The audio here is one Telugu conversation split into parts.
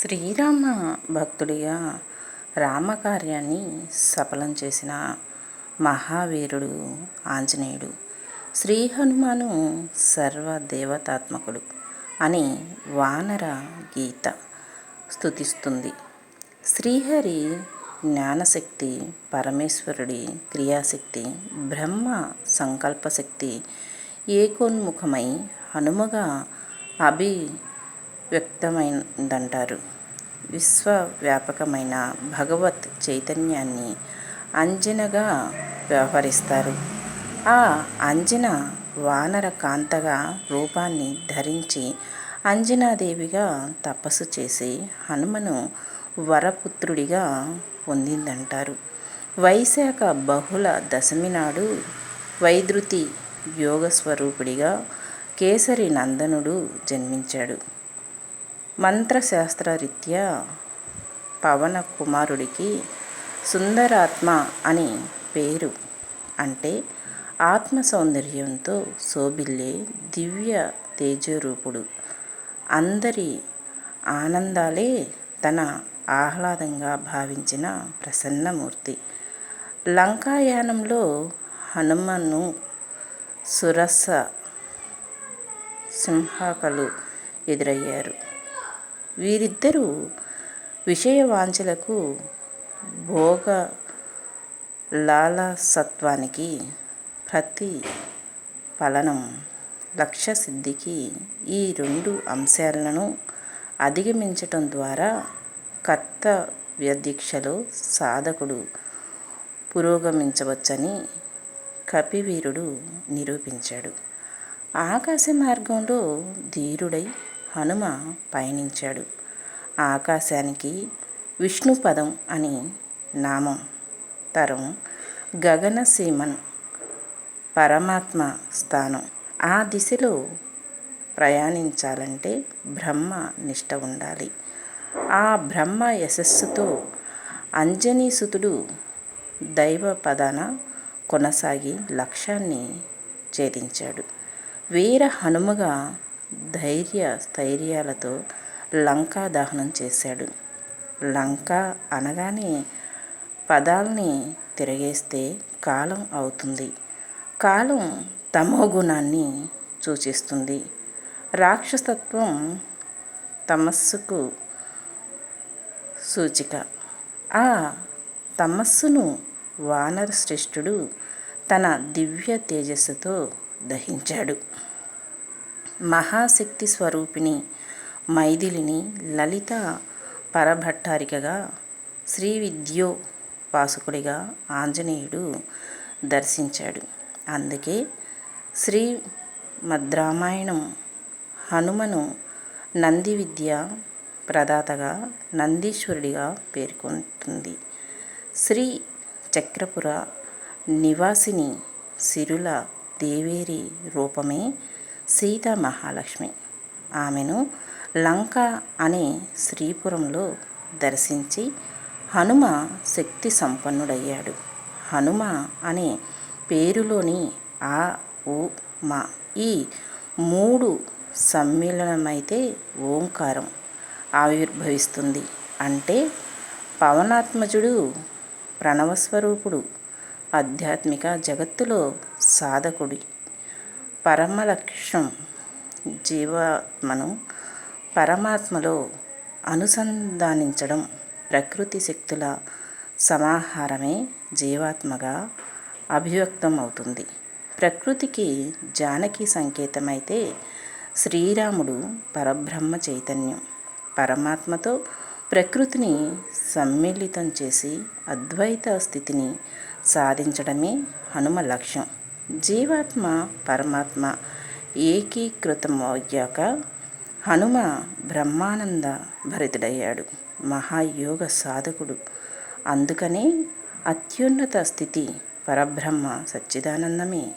శ్రీరామ భక్తుడిగా రామకార్యాన్ని సఫలం చేసిన మహావీరుడు ఆంజనేయుడు. శ్రీ హనుమాను సర్వదేవతాత్మకుడు అని వానర గీత స్థుతిస్తుంది శ్రీహరి జ్ఞానశక్తి పరమేశ్వరుడి క్రియాశక్తి బ్రహ్మ సంకల్పశక్తి ఏకోన్ముఖమై హనుమగా అభి వ్యక్తమైందంటారు. విశ్వవ్యాపకమైన భగవత్ చైతన్యాన్ని అంజనగా వ్యవహరిస్తారు. ఆ అంజన వానర కాంతగా రూపాన్ని ధరించి అంజనాదేవిగా తపస్సు చేసి హనుమను వరపుత్రుడిగా పొందిందంటారు. వైశాఖ బహుళ దశమి నాడు వైద్యుతి యోగస్వరూపుడిగా కేసరి నందనుడు జన్మించాడు. మంత్రశాస్త్రరీత్యా పవన కుమారుడికి సుందరాత్మ అని పేరు. అంటే ఆత్మ సౌందర్యంతో శోభిల్లే దివ్య తేజరూపుడు. అందరి ఆనందాలే తన ఆహ్లాదంగా భావించిన ప్రసన్నమూర్తి. లంకాయానంలో హనుమను సురస సింహకలు ఎదురయ్యారు. వీరిద్దరూ విషయవాంఛలకు భోగ లాలసత్వానికి ప్రతి ఫలనం లక్ష్య సిద్ధికి ఈ రెండు అంశాలను అధిగమించటం ద్వారా కర్తవ్యదీక్షలో సాధకుడు పురోగమించవచ్చని కపివీరుడు నిరూపించాడు. ఆకాశ మార్గంలో ధీరుడై హనుమ పయనించాడు. ఆకాశానికి విష్ణుపదం అని నామం తరం గగనసీమన్ పరమాత్మ స్థానం. ఆ దిశలో ప్రయాణించాలంటే బ్రహ్మ నిష్ట ఉండాలి. ఆ బ్రహ్మ యశస్సుతో అంజనీసుతుడు దైవ పదాన కొనసాగి లక్ష్యాన్ని ఛేదించాడు. వీర హనుమగా ధైర్య స్థైర్యాలతో లంకా దహనం చేశాడు. లంక అనగానే పదాల్ని తిరగేస్తే కాలం అవుతుంది. కాలం తమో గుణాన్ని సూచిస్తుంది. రాక్షసత్వం తమస్సుకు సూచిక. ఆ తమస్సును వానర శ్రేష్ఠుడు తన దివ్య తేజస్సుతో దహించాడు. మహాశక్తి స్వరూపిణి మైథిలిని లలిత పరభట్టారికగా శ్రీ విద్యోపాసకుడిగా ఆంజనేయుడు దర్శించాడు. అందుకే శ్రీ మద్రామాయణం హనుమను నంది విద్య ప్రదాతగా నందీశ్వరుడిగా పేర్కొంటుంది. శ్రీ చక్రపుర నివాసిని సిరుల దేవేరి రూపమే సీతా మహాలక్ష్మి ఆమెను లంక అనే శ్రీపురంలో దర్శించి హనుమ శక్తి సంపన్నుడయ్యాడు. హనుమ అనే పేరులోని ఆ ఉ మా ఈ మూడు సమ్మేళనమైతే ఓంకారం ఆవిర్భవిస్తుంది. అంటే పవనాత్మజుడు ప్రణవస్వరూపుడు ఆధ్యాత్మిక జగత్తులో సాధకుడి పరమ లక్ష్యం జీవాత్మను పరమాత్మలో అనుసంధానించడం ప్రకృతి శక్తుల సమాహారమే జీవాత్మగా అభివ్యక్తం అవుతుంది. ప్రకృతికి జానకి సంకేతమైతే శ్రీరాముడు పరబ్రహ్మ చైతన్యం. పరమాత్మతో ప్రకృతిని సమ్మిళితం చేసి అద్వైత స్థితిని సాధించడమే హనుమ లక్ష్యం. జీవాత్మ పరమాత్మ ఏకీకృతం అయ్యాక హనుమ బ్రహ్మానంద భరితుడయ్యాడు. మహాయోగ సాధకుడు. అందుకనే అత్యున్నత స్థితి పరబ్రహ్మ సచ్చిదానందమే.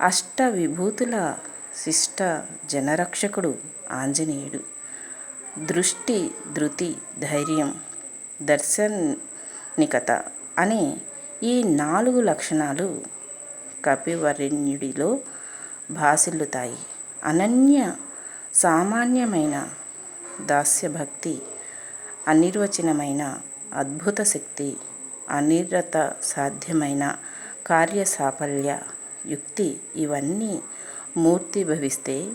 అష్ట విభూతుల శిష్ట జనరక్షకుడు ఆంజనేయుడు. దృష్టి ధృతి ధైర్యం దర్శనికత అనే ఈ నాలుగు లక్షణాలు కపివరణ్యుడిలో భాసిల్లుతాయి. అనన్య సామాన్యమైన దాస్యభక్తి అనిర్వచనమైన అద్భుత శక్తి అనిరత సాధ్యమైన కార్య సాఫల్య యుక్తి ఇవన్నీ మూర్తి భవిస్తే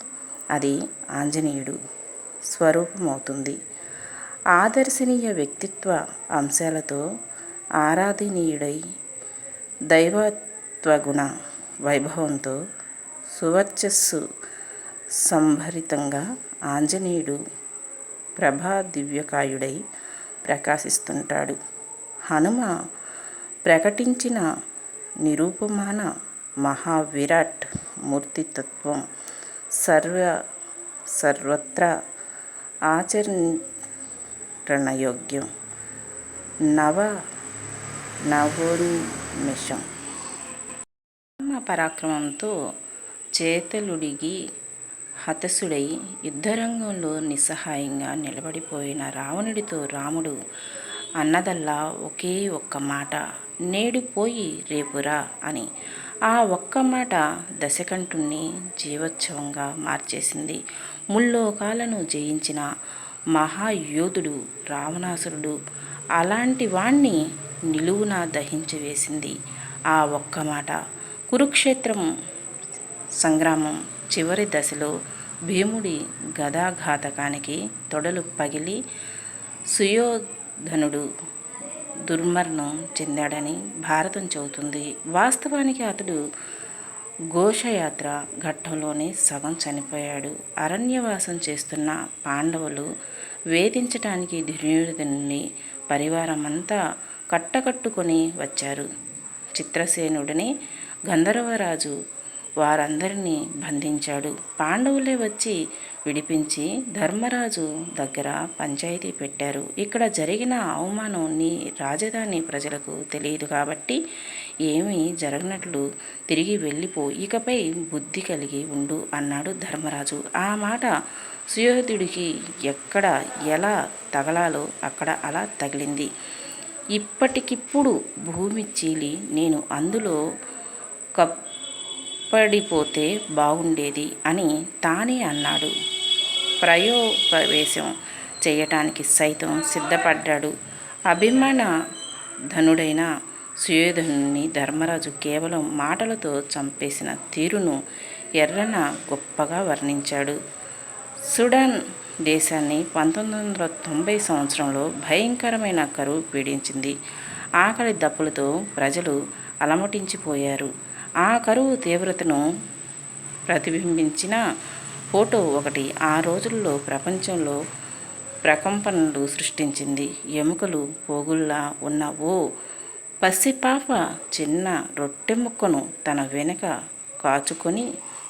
అది ఆంజనేయుడు స్వరూపమవుతుంది. ఆదర్శనీయ వ్యక్తిత్వ అంశాలతో ఆరాధనీయుడై దైవత్వగుణ వైభవంతో సువర్చస్సు సంభరితంగా ఆంజనేయుడు ప్రభా దివ్యకాయుడై ప్రకాశిస్తుంటాడు. హనుమ ప్రకటించిన నిరూపమాన మహావిరాట్ మూర్తితత్వం సర్వ సర్వత్రా ఆచరణయోగ్యం. నవ నవోన్మిషం పరాక్రమంతో చేతలుడిగి హతసుడై యుద్ధరంగంలో నిస్సహాయంగా నిలబడిపోయిన రావణుడితో రాముడు అన్నదల్లా ఒకే ఒక్క మాట నేడు పోయి రేపురా అని. ఆ ఒక్క మాట దశకంఠుణ్ణి జీవోత్సవంగా మార్చేసింది. ముల్లోకాలను జయించిన మహాయోధుడు రావణాసురుడు అలాంటి వాణ్ణి నిలువున దహించి వేసింది ఆ ఒక్క మాట. కురుక్షేత్రం సంగ్రామం చివరి దశలో భీముడి గదాఘాతకానికి తొడలు పగిలి సుయోధనుడు దుర్మరణం చెందాడని భారతం చెబుతుంది. వాస్తవానికి అతడు ఘోషయాత్ర ఘట్టంలోనే సగం చనిపోయాడు. అరణ్యవాసం చేస్తున్న పాండవులు వేధించటానికి దుర్యోధనుని పరివారమంతా కట్టకట్టుకొని వచ్చారు. చిత్రసేనుడిని గంధర్వరాజు వారందరినీ బంధించాడు. పాండవులే వచ్చి విడిపించి ధర్మరాజు దగ్గర పంచాయతీ పెట్టారు. ఇక్కడ జరిగిన అవమానం నీ రాజధాని ప్రజలకు తెలియదు కాబట్టి ఏమీ జరగనట్లు తిరిగి వెళ్ళిపో ఇకపై బుద్ధి కలిగి ఉండు అన్నాడు ధర్మరాజు. ఆ మాట సుయోధుడికి ఎక్కడ ఎలా తగలాలో అక్కడ అలా తగిలింది. ఇప్పటికిప్పుడు భూమి చీలి నేను అందులో కప్పడిపోతే బాగుండేది అని తానే అన్నాడు. ప్రయోపవేశం చేయటానికి సైతం సిద్ధపడ్డాడు. అభిమాన ధనుడైన సుయోధనుని ధర్మరాజు కేవలం మాటలతో చంపేసిన తీరును ఎర్రన గొప్పగా వర్ణించాడు. సుడాన్ దేశాన్ని పంతొమ్మిది వందల తొంభై సంవత్సరంలో భయంకరమైన కరువు పీడించింది. ఆకలి దప్పులతో ప్రజలు అలమటించిపోయారు. ఆ కరువు తీవ్రతను ప్రతిబింబించిన ఫోటో ఒకటి ఆ రోజుల్లో ప్రపంచంలో ప్రకంపనలు సృష్టించింది. ఎముకలు పోగుల్లా ఉన్న ఓ పసిపాప చిన్న రొట్టె ముక్కను తన వెనుక కాచుకొని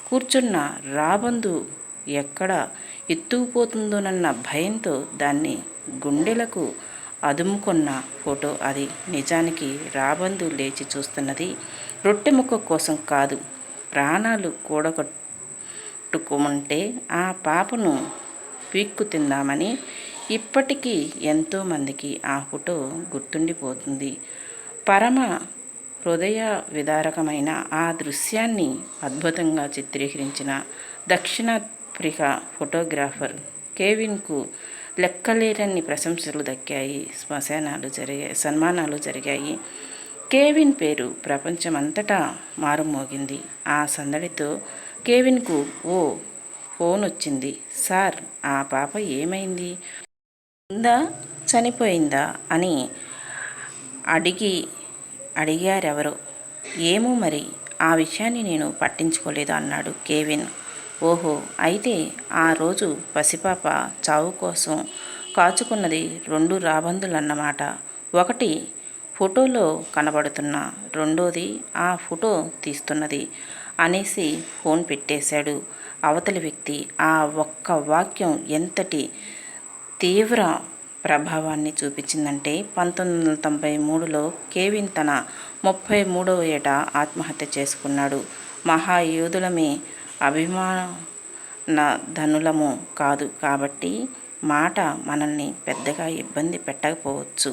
కూర్చున్న రాబందు ఎక్కడ ఎత్తుకుపోతుందోనన్న భయంతో దాన్ని గుండెలకు అదుముకున్న ఫోటో అది. నిజానికి రాబందు లేచి చూస్తున్నది రొట్టె ముక్క కోసం కాదు ప్రాణాలు కూడగట్టుకోమంటే ఆ పాపను పీక్కు తిందామని ఇప్పటికీ ఎంతోమందికి ఆ ఫోటో గుర్తుండిపోతుంది. పరమ హృదయ విదారకమైన ఆ దృశ్యాన్ని అద్భుతంగా చిత్రీకరించిన దక్షిణాఫ్రికా ఫోటోగ్రాఫర్ కేవిన్కు లెక్కలేరన్ని ప్రశంసలు దక్కాయి. శ్మశానాలు జరిగాయి సన్మానాలు జరిగాయి. కేవిన్ పేరు ప్రపంచమంతటా మారుమోగింది. ఆ సందడితో కేవిన్కు ఓ ఫోన్ వచ్చింది సార్ ఆ పాప ఏమైంది? ఉందా? చనిపోయిందా? అని అడిగి అడిగారెవరో. ఏమో మరి ఆ విషయాన్ని నేను పట్టించుకోలేదు అన్నాడు కేవిన్. ఓహో అయితే ఆ రోజు పసిపాప చావు కోసం కాచుకున్నది రెండు రాబందులన్నమాట. ఒకటి ఫోటోలో కనబడుతున్న రెండోది ఆ ఫోటో తీస్తున్నది అనేసి ఫోన్ పెట్టేశాడు. అవతలి వ్యక్తి ఆ ఒక్క వాక్యం ఎంతటి తీవ్ర ప్రభావాన్ని చూపించిందంటే పంతొమ్మిది వందల తొంభై మూడులో కేవిన్ తన ముప్పై మూడవ ఏట ఆత్మహత్య చేసుకున్నాడు. మహాయోధులమే అభిమాన ధనులము కాదు కాబట్టి మాట మనల్ని పెద్దగా ఇబ్బంది పెట్టకపోవచ్చు.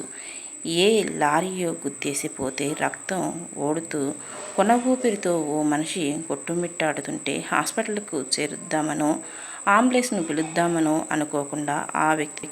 ఏ లారీయో గుద్దేసిపోతే రక్తం ఓడుతూ కొన ఊపిరితో ఓ మనిషి కొట్టుమిట్టాడుతుంటే హాస్పిటల్కు చేరుద్దామనో ఆంబులెన్స్ను పిలుద్దామనో అనుకోకుండా ఆ వ్యక్తి